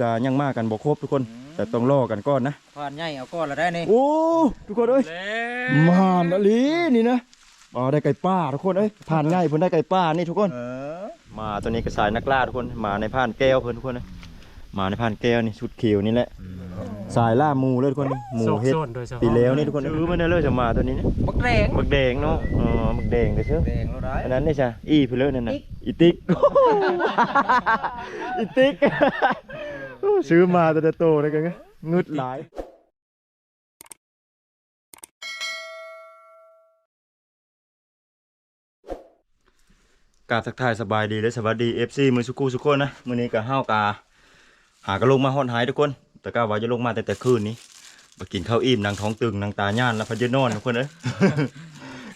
ก็ยังมากันบ่ครบทุกคน แต่ต้องรอกันก่อนนะผ่านใหญ่เอาก้อนละได้นี่โอ้ทุกคนเอ้ยแล้มานอลีนี่นะอ๋อได้ไก่ป้าทุกคนเอ้ยผ่านง่ายเพิ่นได้ไก่ป้านี่ทุกคนเออมาตัวนี้ก็สายนักล่าทุกคนมาในผ่านแก้วเพิ่นทุกคนนะมาในผ่านแก้วนี่ชุดเขียวนี่แหละสายล่าหมูเลยทุกคนหมูโซกเฮ็ดโซนโดยเฉพาะปีแล้วนี่ทุกคนซื้อมาได้เลยจะมาตัวนี้นะบักแดงบักแดงเนาะอ๋อบักแดงก็เชื่อแดงแล้วได้อันนั้นนี่จ้ะอีเพนเลยนั่นน่ะอีติ๊กอีติ๊ก ซื้อมาแต่โตเลยกันไงงึดหลายกราบทักทายสบายดีและสวัสดี FC มือสุกูสุกคนนะมื้อนี้ก็ห้าวกา หากระลงมาฮอดหายทุกคน แต่ก็ว่าจะลงมาแต่แต่คืนนี้มากินข้าวอิ่มนางท้องตึงนางตาย่านแล้วพะเยนอนทุกคนเอ้ย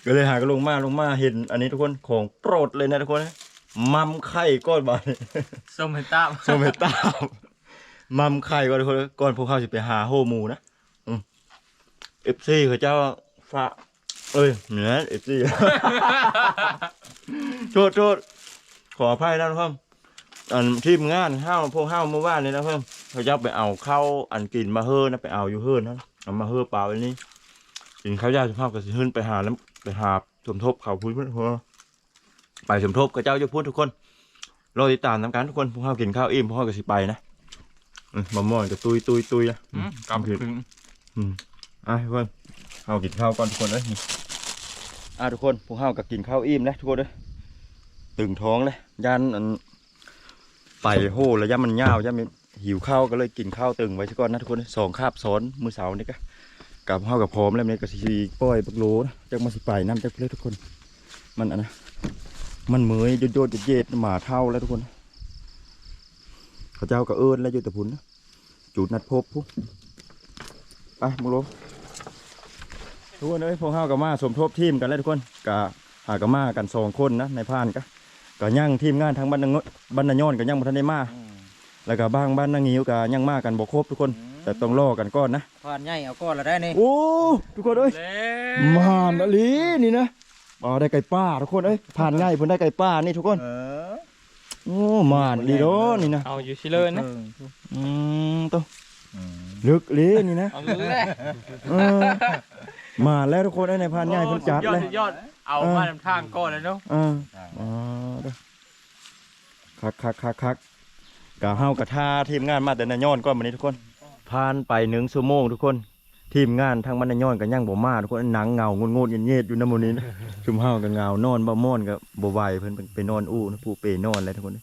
ก็เลยหากระลงมาลงมาเห็น อันนี้ทุกคนของโปรดเลยนะทุกคนนะมัมไข่ก้อนบาดส้มเห็นตามส้มเห็ดตาม มัมไข่ก่อนกคนก่อนพวกเขาจะไปหาโฮมูนะเอฟซีเขาเจ้าฝากเอ้ยเหนือเอฟซีโทษโทษขออภัยนะทุกคนอันทีมงานห้าวพวกห้าวเมื่อวานนี้นะเพิ่มเขาเจ้าไปเอาเข้าวอันกินมาเฮิร์นะไปเอาอยู่เฮิร์นะเอามาเฮิร์เปล่าอันนี้กินข้าวยาสุภาพกับสิเฮิร์นไปหาแล้วไปหาสมทบเขาพูดเพื่อนหัวไปสมทบกับเจ้าจะพูดทุกคนรอติดตามทำการทุกคนพวกเขากินข้าวอิ่มพวกเขาก็สิไปนะ มมะม่วงกับตุยตุยตุยนะอืมกำถึงอืมอะทุกคนเอากินข้าวก่อนทุกคนเลยนี่อะทุกคนพวกเขาก็กินข้าวอิ่มแล้วทุกคนเลยตึงท้องเลยยันอันไปโหแล้วยันมันยาวยันมันหิวข้าวก็เลยกินข้าวตึงไว้ซะก่อนนะทุกคนสองคาบซ้อนมือเสาร์นี่ก็กับข้าวกับพร้อมแล้วนี่ก็สิปล่อยปักโลนะจักมาสิไปน้ำจักเลยทุกคน มันอันนะมันเหมยโยดโยดเย็ดๆหมาเท่าแล้วทุกคน เขาเจ้าก็เอิญแล้วอยู่แต่พุ่นนะ จุดนัดพบพุไปมึงลงทุกคนเอ้ยพวกเฮากับมาสมทบทีมกันแล้วทุกคนกะหากับมากันสองคนนะในพานก็ก็ย่างทีมงานทางบ้านนางงบ้านนายอนก็ย่างบ่ทันได้มาแล้วก็บางบ้านนางงิ้วก็ย่างมากันบ่ครบทุกคน แต่ต้องรอกันก่อนนะผ่านใหญ่เอาก้อนละได้นี่โอ้ทุกคนเอ้ยแล้วมานอลีนี่นะอ๋อได้ไก่ป้าทุกคนเอ้ยผ่านง่ายเพิ่นได้ไก่ป้านี่ทุกคนเออ โอ้มานดีโดนี่นะเอาอยู่ชิเลยนะอืมตัวลึกเลยนี่นะเอาเลยเออมาแล้วทุกคนไอ้ในพานใหญ่เพิ่นจัดยอเลดยสุดยอดเอามาทำทางก่อนเลยเนาะเอออ๋อเด้อคักคักคักคักกะเฮากะท่าทีมงานมาแต่นายย้อนก่อนวันนี้ทุกคนผ่านไปหนึ่งชั่วโมงทุกคน ทีมงานทางมันนายย้อนกันยังบ่มาทุกคนหนังเงางดงดๆเงียบๆอยู่น้ำมันนี้นะชุมเฮากันเงานอนบ่ม่อนก็บ่ไหวเพิ่นไปนอนอู้นะผู้เปนอนเลยทุกคน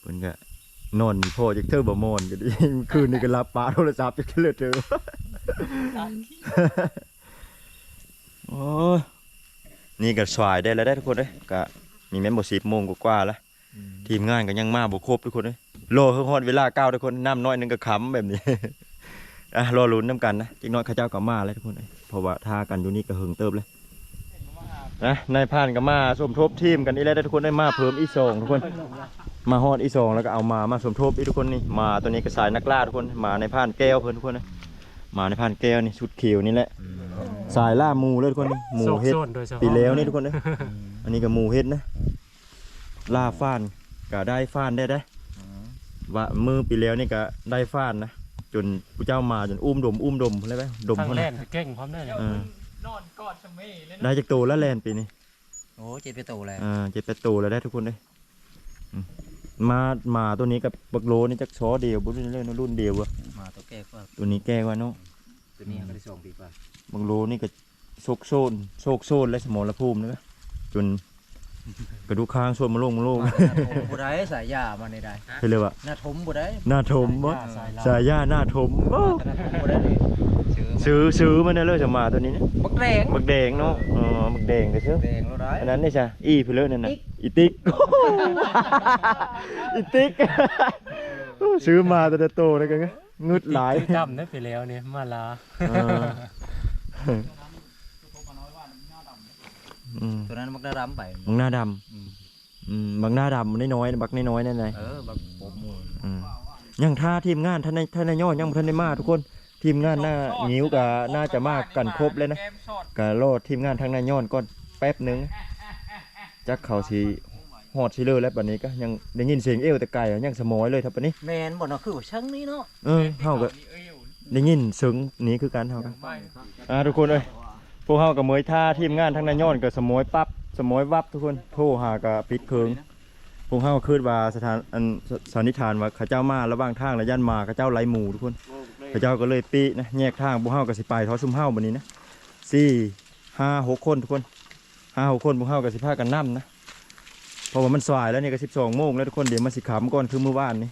เพิ่นก็นอนพ่อจักเธอบ่ม่อนก็ดีคืนนี้ก็รับปาโทรศัพท์จักเทื่อเจอโอ้ยนี่ก็สายได้แล้วได้ทุกคนเลยก็มีแม่นบ่สิบโมงกว่าๆแล้วทีมงานก็ยังมาบ่ครบทุกคนเลยรอเพิ่งฮอดเวลาเก้าทุกคนน้ำน้อยหนึงก็ขำแบบนี้ อะรอลุ้นน้ำกันนะจิกน้อยเข้าเจ้าก็มาแล้วทุกคนเอ้ยเพราะว่าท่ากันอยู่นี่ก็หึงเติบเลยนะนายพรานก็มาสมทบทีมกันอีแล้วได้ทุกคนได้มาเพิ่มอีสองทุกคน มาฮอดอีสองแล้วก็เอามามาสมทบอีกทุกคนนี่มาตัวนี้ก็สายนักล่าทุกคนมาในพรานแก้วเพิ่นทุกคนนะมาในพรานแก้วนี่ชุดเขียวนี่แหละสายล่าหมูเลยทุกคนนี่หมูโซกเฮ็ดโซนโดยเฉพาะปีแล้วนี่ทุกคนนะอันนี้ก็หมูเฮ็ดนะล่าฟ้านก็ได้ฟ้านได้ได้ว่ามือปีแล้วนี่ก็ได้ฟ้านนะ จนผู้เจ้ามาจนอุ้มดมอุ้มดมอะไรไหมดมทางเขาแล่นะนเก่งพร้อมได้เลยเออนอนกอดชะเมเลยได้จากโตแล้วแลนปีนี้โอ้เจ็ดไปโตแล้วอ่าเจ็ดแปดโตแล้วได้ทุกคนเลยอืมมามาตัวนี้กับบักโลนี่จักช้อเดียวบุรุ่นเล่นรุ่นเดียวอะมาตัวแก่กว่าตัวนี้แก้กว่าเนาะ ตัวนี้ก็ได้สองปีกว่าบักโลนี่ก็โซกโซนโซกโซนและสมองละภูมินะจน กระดูกค้างส่วนมาโลงมาโลงหน้าทมบุได้สายยามาในใดไปเลยว่ะหน้าทมบุได้หน้าถมวะสายลาสายย่าหน้าถมโอ้หน้าทมบุได้เลยซื้อซื้อซื้อมันนะเลยจะมาตัวนี้นะบักแดงบักแดงเนาะอ๋อบักแดงเด้อซื้อแดงแล้วได้อันนั้นนี่ใช่อีเพลอนั่นน่ะติ๊กอีติ๊กอีติ๊กซื้อมาแต่โตเลยกันไงงึดหลายคือจำได้ไปแล้วเนี่ยมาลาเอออืมตัวนั้นบักได้รำไปบักหน้าดอืมำอืมบักหน้าดำมันน้อยๆบักน้อยๆนั่นไงเออบักผมมูลอืมยังท่าทีมงานท่านในท่านนายยอดยังบ่ท่านได้มาทุกคนทีมงานหน้างิ้วกับน่าจะมากกันครบเลยนะกะโลดทีมงานทางนายยอดก่อนแป๊บหนึงจักเขาสีโฮฮอดสิเลยแล้วบัดนี้ก็ยังได้ยินเสียงเอวแต่ไกลอะยังสมอยเลยครับบัดนี้ แม่นบ่เนาะคือว่าช่างนี้เนาะเออเฮาก็ได้ยินเสียงนี้คือกันเฮาก็ อ่าทุกคนเอ้ย พวกเฮาก็เมยท่าทีมงานทั้งนายย้อนก็สมอยปั๊บสมอยวับทุกคนโทรหาก็ปิดเคิงพวกเฮาคิดว่าสถานอันสันนิษฐานว่าเขาเจ้ามาระหว่างทางและย่านมาเขาเจ้าไล่หมู่ทุกคนเขาเจ้าก็เลยปินะแยกทางพวกเฮาก็สิไปทอซุ่มเฮาบัดนี้นะสี่ห้าหกคนทุกคนห้าหกคนพวกเฮาก็สิพากันนํนะเพราะว่ามันสายแล้วนี่ก็สิบสองโมงแล้วทุกคนเดี๋ยวมาสิขำก่อนคือเมื่อวานนี้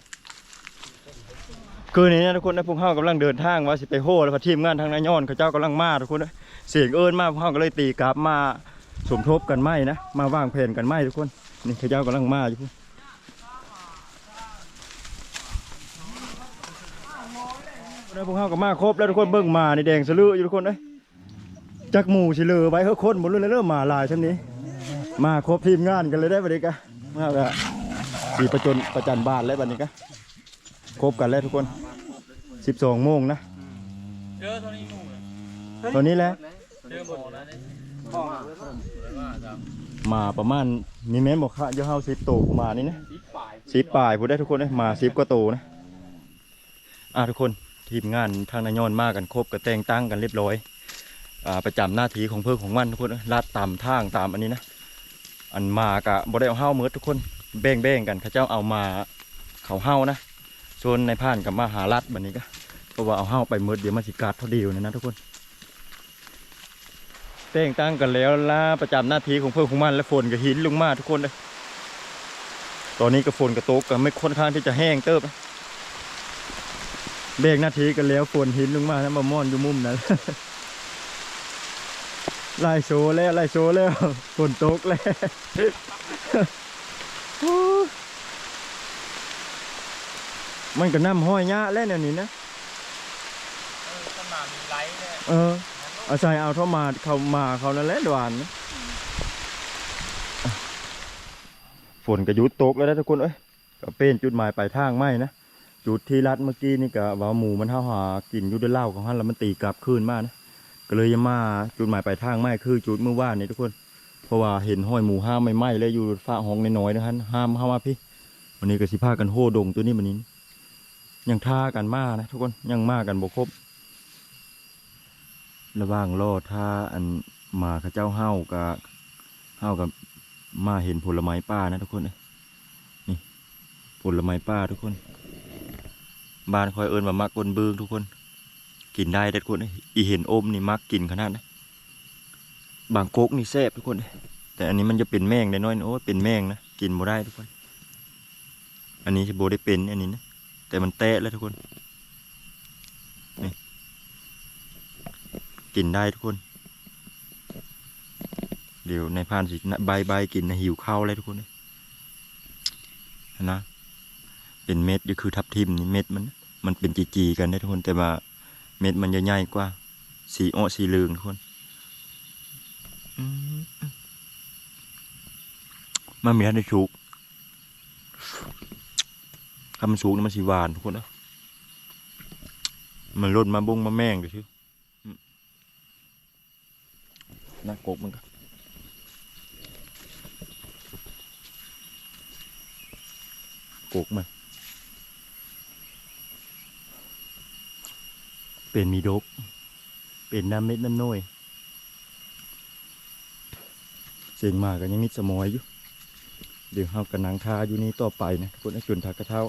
คืนนี้นะทุกคนนะพวกเขากำลังเดินทางว่าสิไปโฮแล้วพอทีมงานทางนายย้อนเขาเจ้ากำลังมาทุกคนนะ เสียงเอิญมาพวกเขาก็เลยตีกลับมาสมทบกันไหมนะมาวางแผนกันไหมทุกคนนี่เขาเจ้ากำลังมาอยู่พุ่นแล้วพวกเขาก็มาครบแล้วทุกคนเบิ่งมาในแดงสลืออยู่ทุกคนเลยจักหมู่สิเหลือไว้เฮ้ยคนหมดเลยเริ่มมาหลายท่านนี้ มาครบทีมงานกันเลยได้บัดนี้กะมาก็สีประจนประจันบานแล้วบัดนี้กะครบกันแล้วทุกคนสิบสองโมงนะเจอตัวนี้หมู่เลยตอนนี้แหละเจอห มดแล้วเนี่ยมาประมาณมีแม่นบอกค่ะเดี๋ยวเฮาสิบโตประมาณนี้นะสีฝ่ายสิบปลายพูดได้ทุกคนเลยมาสิบกว่าโตนะอ่าทุกคนทีมงานทางนายอนมากันครบก็แต่งตั้งกันเรียบร้อยอ่าประจำหน้าที่ของเพื่อของมันทุกคนเอ้ยลาดตามทางตามอันนี้นะอันมากะบ่ได้เอาเฮ้ามืดทุกคนแบ่งแบ่งๆกันเขาเจ้าเอามาเขาเฮ้านะส่วนในผ่านกับมาหาลัดแบบนี้ก็เพราะว่าเอาเห้าไปมืดเดี๋ยวมาสิกาดพอดีอยู่นะนะทุกคน แต่งตั้งกันแล้วล่าประจำหน้าที่ของเพื่อนของมันและฝนกับหินลงมาทุกคนเลยตอนนี้กับฝนกับโต๊กก็ไม่ค่อนข้างที่จะแห้งเติบนะเบรกหน้าที่กันแล้วฝนหินลงมานะมาม่อนอยู่มุมนั้นไล่โซแล้วไล่โซแล้วฝนตกแล้วโอ้มันก็น้ำห้อยยะแล้วเนี่ยนี่นะเออขนาดมีไลท์เนี่ยเออ อาศัยเอาเท่ามาเขามาเขานั่นแหละดวานฝนก็หยุดตกแล้วนะทุกคนเอ้ยก็เป็นจุดหมายปลายทางไม่นะจุดที่รัดเมื่อกี้นี่ก็ว่าหมูมันเท่าหากินยุดด้วยเหล้าของฮันแล้วมันตีกลับคืนมานะก็เลยยังมาจุดหมายปลายทางไม่คือจุดเมื่อวานนี่ทุกคน เพราะว่าเห็นห้อยหมูห้ามไม่ไหมเลยอยู่ฝ้าห้องน้อยๆนะฮะห้ามห้ามมาพี่วันนี้ก็สิพากันโหดงตัวนี้มันนี้ยังท่ากันมานะทุกคนยังมากันบ่ครบ ระหว่างรอท่าอันมาข้าเจ้าเฮากับเฮากับมาเห็นผลไม้ป่านะทุกคนนี่ผลไม้ป่าทุกคน บานคอยเอิญว่ามักกนเบืองทุกคน กินได้แต่ทุกคนอีเห็นอมนี่มักกินขนาดนะบางโกกนี่แซ่บทุกคน แต่อันนี้มันจะเป็นแมงได้น้อยโอ้เป็นแมงนะกินบ่ได้ทุกคน อันนี้จะโบได้เป็นอันนี้นะแต่มันแตะแล้วทุกคน กินได้ทุกคน เดี๋ยวในพานสิใบใบกินนะหิวข้าวเลยทุกคนนะ เป็นเม็ดก็คือทับทิมนี่เม็ดมัน มันเป็นจีๆกันได้ทุกคน แต่ว่าเม็ดมันจะใหญ่กว่า สีอ้อสีเหลืองทุกคนมันมีทันได้ชุกคำมันสูงนี่มันสีหวานทุกคนนะมันลดมาบงมาแม่งก็ชื่อม น่ากกมันก็กกมันเป็นมีดกเป็นน้ำเม็ดน้ำน้อยเสียงมากก็ยังมิดสมอยอยู่ เดี๋ยวเฮากันนางทาอยู่นี่ต่อไปนะทุกคนนะจนทากระเท้า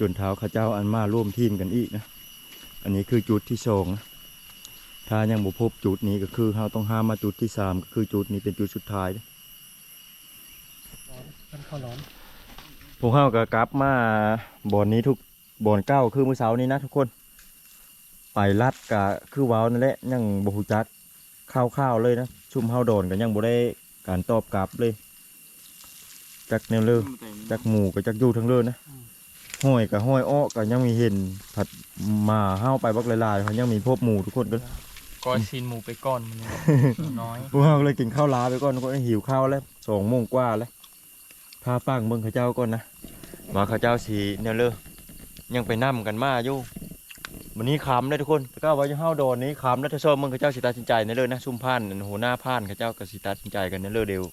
จนเท้าข้าเจ้าอันมาร่วมทีมกันอีกนะ อันนี้คือจุดที่สองนะ ถ้ายังบ่พบจุดนี้ก็คือเฮาต้องห้ามมาจุดที่สามก็คือจุดนี้เป็นจุดสุดท้ายนะมันเข้าร้อนพวกเฮาก็กลับมาบ่อนนี้ทุกบ่อนเก้าคือมื้อเช้านี้นะทุกคน ไปลัดก็คือเว้านั่นแหละยังบ่ฮู้จักข้าวๆเลยนะ ชุมเฮาโดนก็ยังบ่ได้การตอบกลับเลยจักแนวเลยจักหมูกับจักอยู่ทั้งเรือนนะห้อยกับห้อยอ้อก็ยังมีเห็นผัดมาเห้าไปบักหลายๆเขายังมีพบหมูทุกคนก็ ก้อนซีนหมูไปก้อนมันเนี่ยน้อยพวกเราเลยกินข้าวลาไปก่อนทุกคนหิวข้าวแล้วสองโมงกว่าแล้วพาฟังเบิ่งเขาเจ้าก่อนนะมาเขาเจ้าสีแนวเลยยังไปนั่กันมาอยู่วันนี้คำเลยทุกคนแต่ก็ว่าจะเฮาโดนนี้คำแล้วถ้าชอบมึงเขาเจ้าสิตัดสินใจในเลยนะซุ่มพานนั่นหัวหน้าพานเขาเจ้าก็สิตัดสินใจกันในเลยเดียว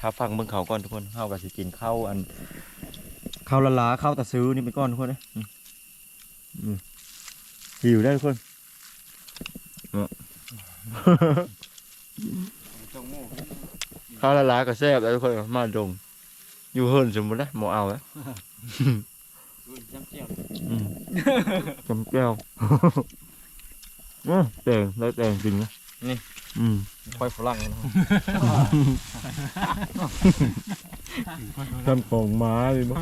ถ้าฟังเบิ่งเขาก่อนทุกคนเฮาก็สิกินข้าวอันข้าวละลาข้าวตะซื้อนี่ไปก่อนทุกคนเด้ออืมอืมหิวได้ทุกคนจงหมู ข้าวละลาก็แซ่บแล้วทุกคนมาดงอยู่เฮิรนสมมุตินะบ่เอาแล้วจำเจียวอืมจำแก้วอืมแต่งได้แต่งจริงนะนี่อืมค่อยฝรั่งนะทำของม้าเลยมั้ง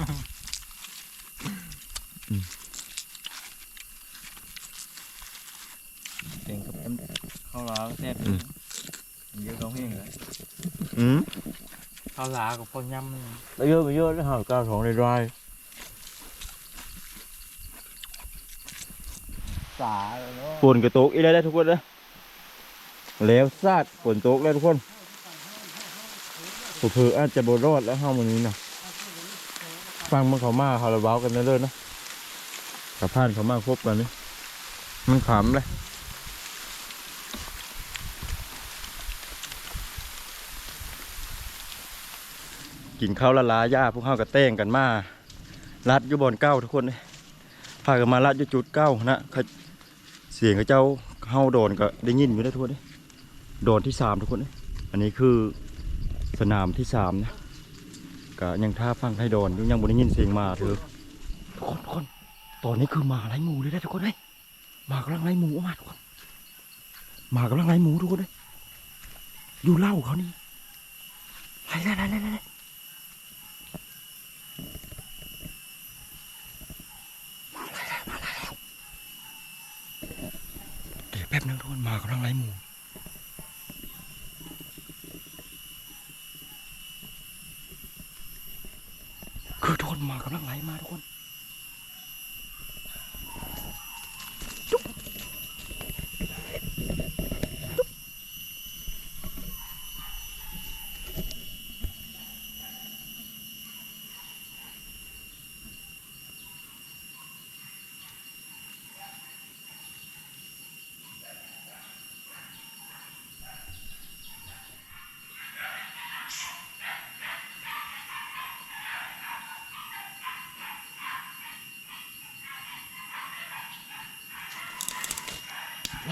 เก่งกับ ข้าวล้างแซ่บเยอะเขาเฮงเลยอืมข้าวหลากับพ่อย่ำนี่ไปเยอะไปเยอะแล้วหาก้าวของในรายสาเลยเนาะฝนกระตกอีกแล้วได้ทุกคนนะแล้วซาดฝนตกแล้วทุกคนเผื่อๆอาจจะบรอดแล้วห้าวันนี้นะฟังมันเขามาเขาระเบ้ากันนะเด้อนะกับพานเขามาครบกันนี่มันขำเลย กินข้าวละลาย่าพวกเขาก็เต้งกันมาลัดอยู่บนเก้าทุกคนพากันมาลัดอยู่จุดเก้านะเสียงเขาเจ้าเข้าโดนก็ได้ยินอยู่ได้ทุกคนเลยโดนที่สามทุกคนเลยอันนี้คือสนามที่สามนะก็ยังท่าฟังให้โดนยังบ่ได้ยินเสียงมาเถอะทุกคนทุกคนตอนนี้คือหมาไล่หมูเลยได้ทุกคนเลยหมากำลังไล่หมูมาทุกคนหมากำลังไล่หมูทุกคนเลยอยู่เล่าเขานี่ไล่ไล่ไล่ไล่ไล่ เดี๋ยวแป๊บนึงทุกคนมากำลังไล่หมูคือทุกคนมากำลังไล่มาทุกคน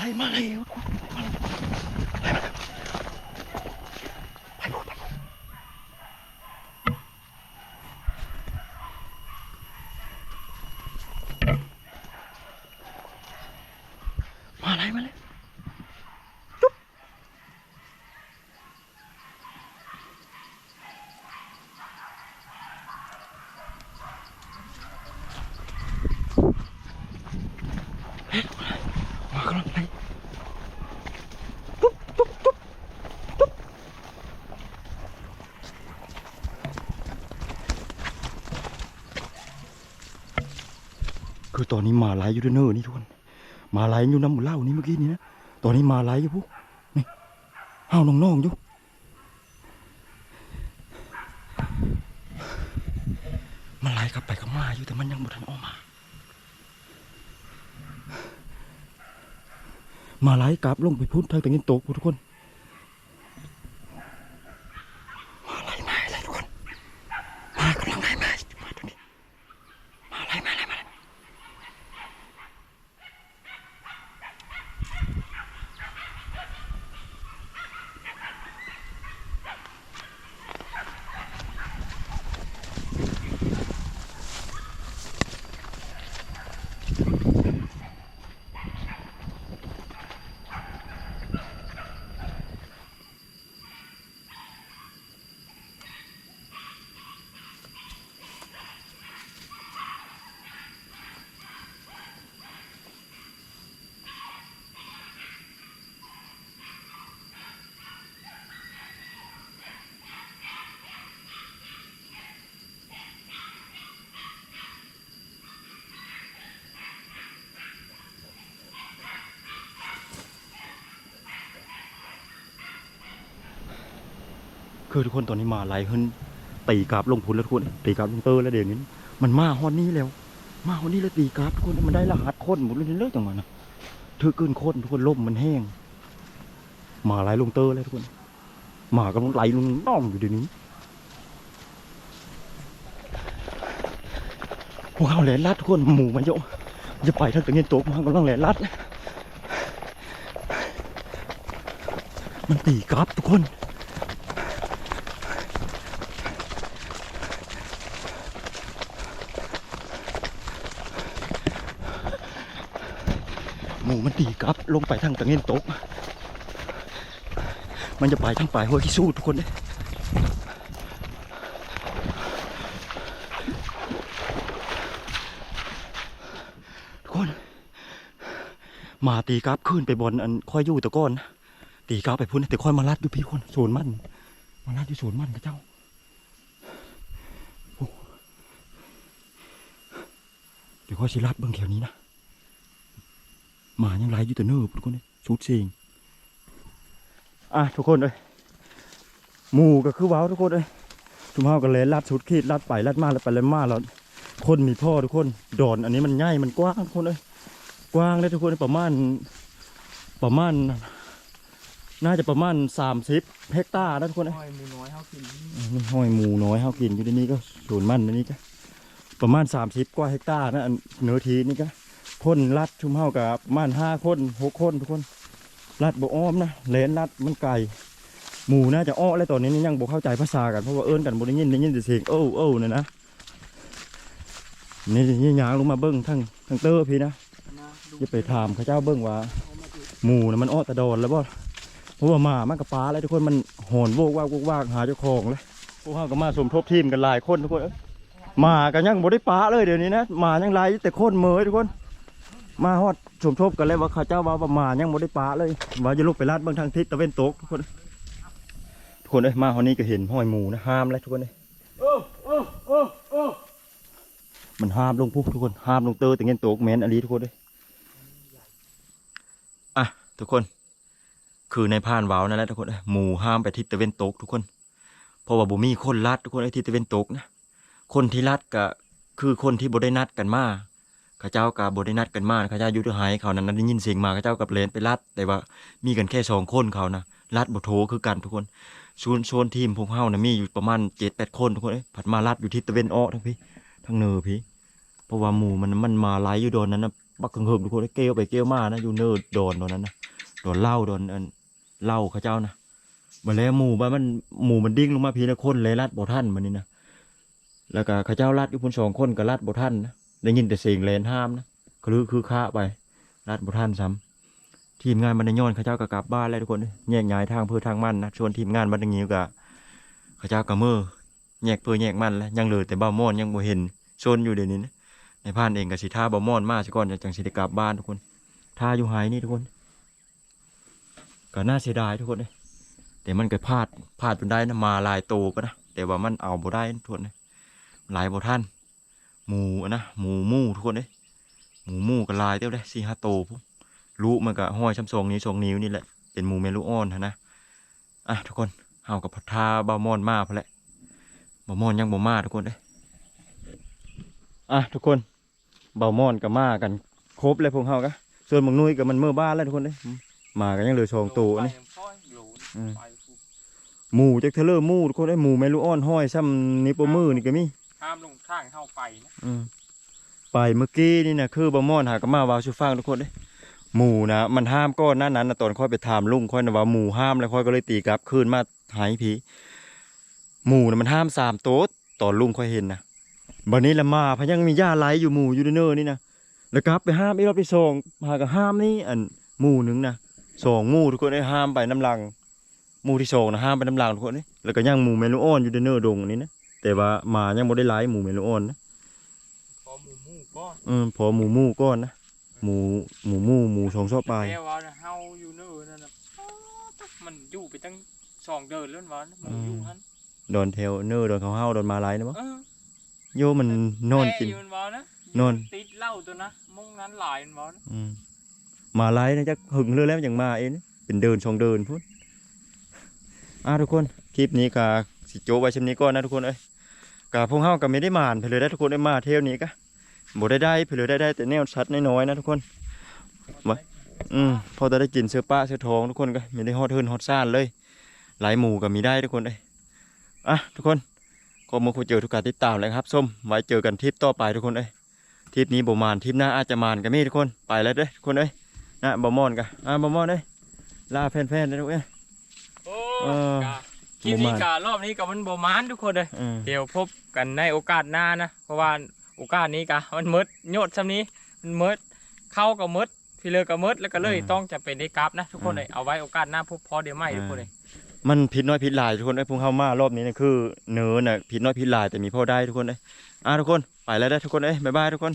ไล่มาแล้วทุกคนไล่มาแล้วไปหมดไปหมดมาไล่มาเลยจุ๊บเฮ้ยมากำลังไล่จุ๊บจุ๊บจุ๊บจุ๊บคือ ตอนนี้มาไล่อยู่เด้อเนอนี่ทุกคนมาไล่อยู่น้ำหมูเหล้านี่เมื่อกี้นี่นะตอนนี้มาไล่อยู่พวกนี่ห้าวน้องๆอยู่มันไลกลับไปกับมาอยู่แต่มันยังบ่ทันออกมา มาไลกลับลงไปพุ่นทางตะเงินตกทุกคน คือทุกคนตอนนี้มาไหลขึ้นตีกราบลงพุนแล้วทุกคนตีกราบลงเตอร์แล้วเดี๋ยวนี้ มันมาฮอนนี่แล้ว มาฮอนนี่แล้วตีกราบทุกคนมันได้รหัสโคตรหมดเลยเลิกจังหวะนะถือกืนโคตรทุกคนล่มมันแห้ง มาไหลลงเตอร์แล้วทุกคนมากำลังไหลลงน่องอยู่เดี๋ยวนี้พวกเขาแหลนลัดทุกคนหมู่มันเยอะจะไปทางตะเงียนตกมากำลังแหลนลัดมันตีกราบทุกคน ตีกลับลงไปทางตะเงียนต๊ะมันจะไปทางปลายหัวที่สู้ทุกคนเลยทุกคน มาตีกราฟขึ้นไปบนอันค่อยอยู่ตะก้อนนะตีกราฟไปพุ่นแต่ค่อยมาลัดอยู่พี่คนสวนมันมาลัดอยู่สวนมันกับเจ้าเดี๋ยวค่อยสิลัดเบิ่งแถวนี้นะ หมายังไหลอยู่แต่เนื้อทุกคนเลยชุดเสียงอะทุกคนเลยหมูก็คือว้าวทุกคนเลยทุกเฮากันเลยลัดชุดขีดลัดไปลัดมาลัดไปลัดมาแล้วคนมีพ่อทุกคนดอนอันนี้มันใหญ่มันกว้างทุกคนเลยกว้างเลยทุกคนประมาณประมาณ น่าจะประมาณสามสิบเฮกตาร์นะทุกคนนะห้อยหมือน้อยเฮากินมันห้อยหมูน้อยเฮากินอยู่ในนี้ก็ศูนมันในนี้ก็ประมาณสามสิบกว่าเฮกตาร์นะเนื้อทีนี่ก็ คนรัดชุมเฮากับประมาณห้าคนหกคนทุกคนรัดบอ้อมนะเลนรัดมันไก่หมูน่าจะอ้อแล้วตอนนี้ยังบ่เข้าใจภาษากันเพราะว่าเอิ้นกันบ่ได้ยินได้ยินแต่เสียงโอ้โอ้เนี่ยนะนี่นี่ยางลงมาเบิ้งทั้งทั้งเตอร์พี่นะจะไปถามเขาเจ้าเบิ้งว่าเอามาดูหมูนะมันอ้อตะโดนแล้วบ่เพราะว่าหมามันกับปลาอะไรทุกคนมันโหนโวกวากวกวากหาเจ้าของเลยพวกเขาก็มาสมทบทีมกันหลายคนทุกคนหมากันยังบ่ได้ปลาเลยเดี๋ยวนี้นะหมายังไล่แต่คนเมยทุกคน มาฮอดสมทบกันเลยว่าเขาเจ้าว่าว่าหมายังบ่ได้ปลาเลยว่าจะลุกไปลาดเบื้องทางทิศตะเวนตกทุกคนทุกคนเอ้ยมาฮอนี้ก็เห็นห้อยหมูนะห้ามเลยทุกคนเลยโอ้โอ้โอ้โอ้มันห้ามลงพุกทุกคนห้ามลงเตอร์แต่เงินตกแมนอลีทุกคนเลยอะทุกคน คือในผ่านวาวนั่นแหละทุกคนเอ้ยหมูห้ามไปทิศตะเวนตก ทุกคนเพราะว่าบ่มีคนลัดทุกคนไอ้ทิศตะเวนตกนะคนที่ลัดก็คือคนที่บ่ได้นัดกันมา ข้าเจ้ากับบได้นัดกันมาเขาเจ้าอยู่ที่หายเขานั้นได้ยินเสียงมาเขาเจ้ากับเลนไปลัด แต่ว่ามีกันแค่สองคนเขานะลัดบ่โทรคือกันทุกคนชวนชวนทีมพวกเฮานะมีอยู่ประมาณเจ็ดแปดคนทุกคนเอ้ยผัดมาลัดอยู่ทิศตะเวนออกทั้งพี่ทั้งเนอพี่เพราะว่าหมู่มันมันมาไล่อยู่โดนนั้นนะบักเหิงๆทุกคนเอ้เกลียวไปเกลียวมานะอยู่เนอโดนโดนนั้นนะโดนเล่าโดนเล่าเขาเจ้านะมาแล้วหมูบ้านมันหมู่มันดิ้งลงมาพีละคนเลยลัดบท่านมันนี่นะแล้วก็ข้าเจ้าลัดอยู่พุ่นสองคนก็ลัดบท่านนะ ได้ยินแต่เสียงแลนห้ามนะก็คือคือค้าไปลัดบ่ท่านซ้ำทีมงานมันได้ย้อนข้าเจ้าก็กลับบ้านแล้วทุกคนแยกย้ายทางเพื่อทางมันนะชวนทีมงานมันอย่างงี้ก็เข้าเจ้าก็มือแยกเพื่อแยกมันแล้วยังเหลือแต่บ้ามอนยังบ่เห็นชนอยู่เดี๋ยวนี้นะในพานเองก็สิท่าบ้ามอนมาซะก่อนจังสิได้กลับบ้านทุกคนท่าอยู่หายนี่ทุกคนก็น่าเสียดายทุกคนเลยแต่มันก็พลาดพลาดจนได้นะมาลายโตก็นะแต่ว่ามันเอาบ่ได้ทุกคนนะหลายบ่ท่าน หมูอะนะหมูมู่ทุกคนเด้หมูมู่ก็หลายเต้าได้สี่ห้าโตปุ๊บลูกมันก็ห้อยช้ำทรงนี้ทรงนิ้วนี่แหละเป็นหมูเมลูอ่อนนะอะทุกคนเฮากับพัทาบามอนมาพอแหละบามอนยังบ่มาทุกคนเด้อะทุกคนบามอนก็มากันครบเลยพวกเฮาก็ส่วนบางนุ้ยก็มันเมื่อบ้านแล้วทุกคนเด้มากันยังเหลือสองตัวนี่หมูจากเทเลอร์มูทุกคนได้หมูแมลูออนห้อยซ้ำนิ้วโป้งมือนี่ก็มี ห้ามลงข้างเข้าไปนะอืมไปเมื่อกี้นี่นะคือบะม่อนหากมาวาวชูฟังทุกคนเด้หมูนะมันห้ามก้อนหนั้นนั้นนะตอนค่อยไปถามลุงค่อยนะว่าหมูห้ามแล้วค่อยก็เลยตีกลับคืนมาหายผีหมูนะมันห้ามสามโต๊ะตอนลุงค่อยเห็นนะบันนี้ละมาพยังมีหญ้าไหลอยู่หมูอยู่เนอร์นี่นะแล้วกลับไปห้ามอีกรอบที่สองหากห้ามนี่อันหมูหนึ่งนะสองหมูทุกคนได้ห้ามไปน้ำลังหมู่ที่สองนะห้ามไปน้ำลางทุกคนนี่แล้วก็ย่างหมูเมลูอ้อนอยู่เนื้อดงนี้นะ แต่ว่าหมายังบ่ได้ไล่หมูเมลูออนนะพอหมูหมูก้อนอืมพอหมูหมู่ก้อนนะหมูหมูหมู่หมูสองซอปลายแค่ว่าเฮาอยู่เนื้อนั่นน่ะป๊าดมันอยู่ไปตั้งสองเดินแล้ววะหมูอยู่หันดอนเทลเนื้อดอนเขาเฮาดอนมาไล่นะบ่เออโยมันนอนกินแม่อยู่มันวะนะนอนติดเหล้าตัวนะมุงนั้นหลายมันวะนะอืมมาไล่นะจักหึงเรือแล้วอย่างมาเองนะเป็นเดินชองเดินพุ่นอะทุกคน คลิปนี้ก็สิโจไว้ชิมนี้ก่อนนะทุกคนเอ้ย กะพวกเฮาก็ไม่ได้มานไปเลยได้ทุกคนได้มาเที่ยวนี้กะบ่ได้ได้ไปเลยได้ได้แต่แนวชัดน้อยๆนะทุกคนวะอืมพอจะได้กินเสื้อป้าเสื้อทองทุกคนก็มีได้ฮอดเฮินฮอดซ่านเลย หลายหมู่ก็มีได้ทุกคนเลยอะทุกคนก็มาคุยเจอทุกการติดตามเลยครับส้มไว้เจอกันทริปต่อไปทุกคนเอ้ยทริปนี้บ่มานทริปหน้าอาจจะมานก็มีทุกคนไปแล้วเด้อทุกคนเอ้ยนะบ่มอนกะอ่าบ่มอนเอ้ยลาแฟนๆนะทุกเอ้ยเออ คลิปนี้กะรอบนี้กะมันบ่มานทุกคนเลยเออเดี๋ยวพบกันในโอกาสหน้านะ เพราะว่าโอกาสนี้กะมันมืดโยดซ้ำนี้มันมืดเข้าก็มืดพี่เลือก็มืดแล้วก็เลยต้องจะเป็นได้กราฟนะทุกคนเลยเอาไว้โอกาสหน้าพบพอเดี๋ยวไม่ทุกคนเลยมันผิดน้อยผิดหลายทุกคนไอ้ยพวกเฮามารอบนี้เนี่ยคือเนื้อน่ะผิดน้อยผิดหลายแต่มีพอได้ทุกคนเอ้ยอ่าทุกคนไปแล้วได้อทุกคนเอ้ยบ๊ายบายทุกคน